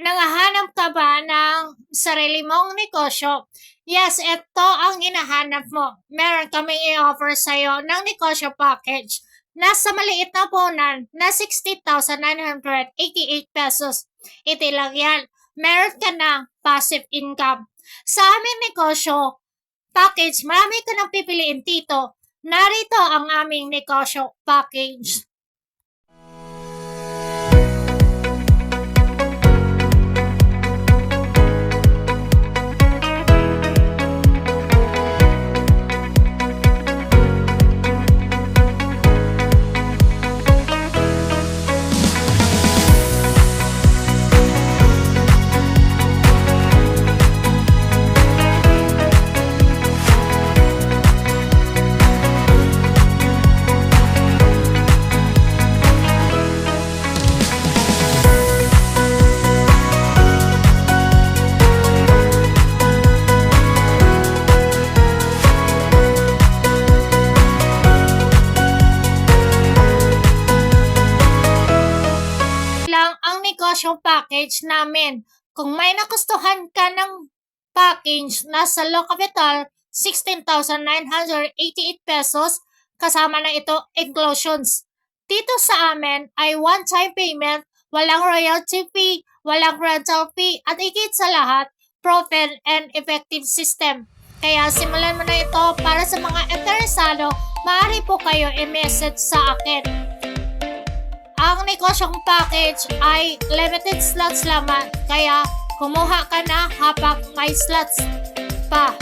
Nangahanap ka ba ng sarili mong negosyo? Yes, ito ang hinahanap mo. Meron kaming i-offer sa'yo ng negosyo package. Nasa maliit na punan na 60,988 pesos. Ito lang yan. Meron ka ng passive income. Sa aming negosyo package, marami ka nang pipiliin dito. Narito ang aming negosyo package. Lang ang negosyo package namin. Kung may nagustuhan ka ng package na sa low capital, 16,988 pesos, kasama na ito inclusions. Dito sa amin ay one-time payment, walang royalty fee, walang rental fee, at ikit sa lahat, proven and effective system. Kaya simulan mo na ito para sa mga interesado, maaari po kayo i-message sa akin. Ang negosyong package ay limited slots lamang, kaya kumuha ka na habang may slots pa.